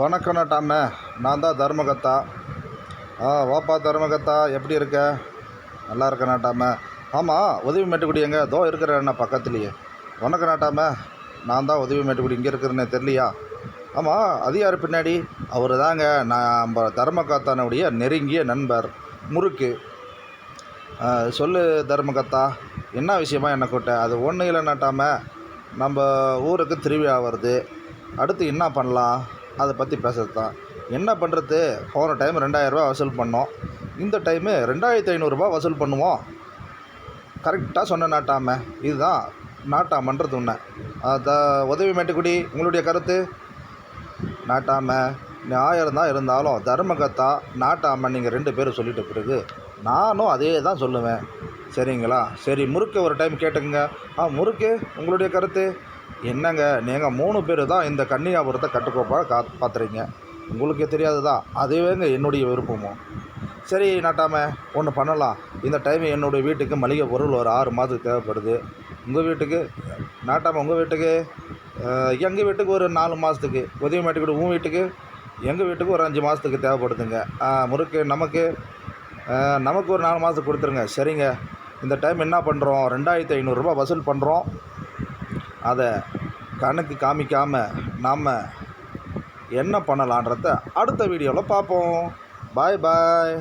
வணக்கண்ணா டாமே நான் தான் தர்மகத்தா. ஆ வாப்பா தர்மகத்தா எப்படி இருக்க? நல்லா இருக்கண்ணா நாட்டாம ஆமாம் உதவி மேட்டுக்குடி எங்கே? தோ இருக்கிறேன் பக்கத்துலேயே. வணக்கம் நாட்டாம நான் தான் உதவி மேட்டுக்குடி இங்கே இருக்கிறேன்னு தெரியலையா? ஆமாம் அது யார் பின்னாடி அவர் தாங்க நம்ம தர்மகத்தானுடைய நெருங்கிய நண்பர் முறுக்கு. சொல்லு தர்மகத்தா என்ன விஷயமா என்னை கூட்ட அது ஒன்றும் இல்லை நம்ம ஊருக்கு திருவிழா வருது. அடுத்து என்ன பண்ணலாம்? அதை பற்றி பேசுறது தான். என்ன பண்ணுறது? போன டைம் ரெண்டாயிரரூபா வசூல் பண்ணோம். இந்த டைமு ரெண்டாயிரத்தி ஐநூறுரூபா வசூல் பண்ணுவோம். கரெக்டாக சொன்ன நாட்டாம. இதுதான் நாட்டாமன்றது உன்னை அதான் உதவி மேட்டுக்குடி உங்களுடைய கருத்து? நாட்டாம நியாயம் தான் இருந்தாலும் தர்மகத்தா நாட்டாம நீங்கள் ரெண்டு பேரும் சொல்லிட்ட பிறகு நானும் அதே தான் சொல்லுவேன். சரிங்களா? சரி முறுக்கு ஒரு டைம் கேட்டுக்கோங்க. ஆ முறுக்கு உங்களுடைய கருத்து? என்னங்க நீங்கள் மூணு பேர் தான் இந்த கன்னியாபுரத்தை கட்டுக்கோப்பாக கா பார்த்துறீங்க உங்களுக்கே தெரியாதுதா? அதுவேங்க என்னுடைய விருப்பமும் சரி நாட்டாம ஒன்று பண்ணலாம். இந்த டைம் என்னுடைய வீட்டுக்கு மளிகை பொருள் ஒரு ஆறு மாதத்துக்கு தேவைப்படுது. உங்கள் வீட்டுக்கு? நாட்டாம உங்கள் வீட்டுக்கு? எங்கள் வீட்டுக்கு ஒரு நாலு மாதத்துக்கு உதவி மாட்டிக்கிட்டு உன் வீட்டுக்கு? எங்கள் வீட்டுக்கு ஒரு அஞ்சு மாதத்துக்கு தேவைப்படுதுங்க. முறுக்கு நமக்கு? நமக்கு ஒரு நாலு மாதத்துக்கு கொடுத்துருங்க. சரிங்க. இந்த டைம் என்ன பண்ணுறோம் ரெண்டாயிரத்தி ஐநூறுரூபா வசூல் பண்ணுறோம் அதை கணக்கு காமிக்காமல் நாம் என்ன பண்ணலான்றத அடுத்த வீடியோவில் பார்ப்போம். பாய் பாய்